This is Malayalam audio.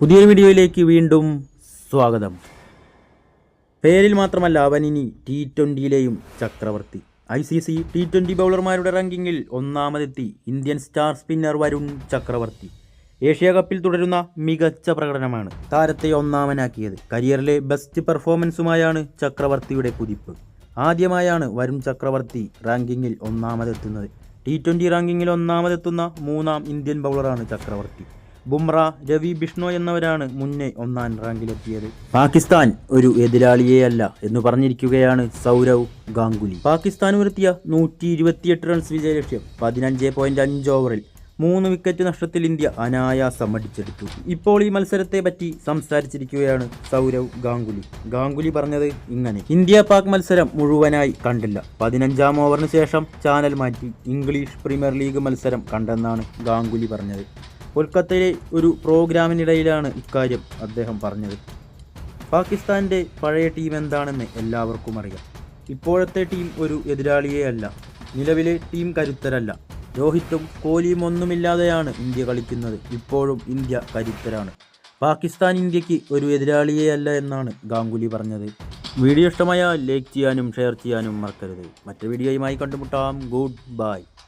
പുതിയൊരു വീഡിയോയിലേക്ക് വീണ്ടും സ്വാഗതം. പേരിൽ മാത്രമല്ല അവനിനി T ട്വന്റിയിലെയും Chakravarthy. I C C T twenty ബൗളർമാരുടെ റാങ്കിങ്ങിൽ ഒന്നാമതെത്തി Indian star spinner Varun Chakravarthy. Asia കപ്പിൽ തുടരുന്ന മികച്ച പ്രകടനമാണ് താരത്തെ ഒന്നാമനാക്കിയത്. കരിയറിലെ ബെസ്റ്റ് പെർഫോമൻസുമായാണ് ചക്രവർത്തിയുടെ കുതിപ്പ്. ആദ്യമായാണ് വരുൺ ചക്രവർത്തി റാങ്കിങ്ങിൽ ഒന്നാമതെത്തുന്നത്. ടി ട്വന്റി റാങ്കിങ്ങിൽ ഒന്നാമതെത്തുന്ന മൂന്നാം ഇന്ത്യൻ ബൗളറാണ് ചക്രവർത്തി. ബുംറ രവി ബിഷ്ണോ എന്നിവരാണ് മുന്നേ ഒന്നാം റാങ്കിലെത്തിയത്. പാകിസ്ഥാൻ ഒരു എതിരാളിയെയല്ല എന്ന് പറഞ്ഞിരിക്കുകയാണ് സൗരവ് ഗാംഗുലി. പാകിസ്ഥാൻ ഉയർത്തിയ നൂറ്റി ഇരുപത്തിയെട്ട് റൺസ് വിജയലക്ഷ്യം പതിനഞ്ച് പോയിന്റ് അഞ്ച് ഓവറിൽ മൂന്ന് വിക്കറ്റ് നഷ്ടത്തിൽ ഇന്ത്യ അനായാസം അടിച്ചെടുത്തു. ഇപ്പോൾ ഈ മത്സരത്തെ പറ്റി സംസാരിച്ചിരിക്കുകയാണ് സൗരവ് ഗാംഗുലി. ഗാംഗുലി പറഞ്ഞത് ഇങ്ങനെ ഇന്ത്യ പാക് മത്സരം മുഴുവനായി കണ്ടില്ല. പതിനഞ്ചാം ഓവറിന് ശേഷം ചാനൽ മാറ്റി ഇംഗ്ലീഷ് പ്രീമിയർ ലീഗ് മത്സരം കണ്ടെന്നാണ് ഗാംഗുലി പറഞ്ഞത്. കൊൽക്കത്തയിലെ ഒരു പ്രോഗ്രാമിനിടയിലാണ് ഇക്കാര്യം അദ്ദേഹം പറഞ്ഞത്. പാകിസ്ഥാന്റെ പഴയ ടീം എന്താണെന്ന് എല്ലാവർക്കും അറിയാം. ഇപ്പോഴത്തെ ടീം ഒരു എതിരാളിയേ അല്ല. നിലവിലെ ടീം കരുത്തരല്ല. രോഹിത്തും കോഹ്ലിയും ഒന്നുമില്ലാതെയാണ് ഇന്ത്യ കളിക്കുന്നത്. ഇപ്പോഴും ഇന്ത്യ കരുത്തരാണ്. പാകിസ്ഥാൻ ഇന്ത്യയ്ക്ക് ഒരു എതിരാളിയേ അല്ല എന്നാണ് ഗാംഗുലി പറഞ്ഞത്. വീഡിയോ ഇഷ്ടമായാൽ ലൈക്ക് ചെയ്യാനും ഷെയർ ചെയ്യാനും മറക്കരുത്. മറ്റു വീഡിയോയുമായി കണ്ടുമുട്ടാം. Good bye.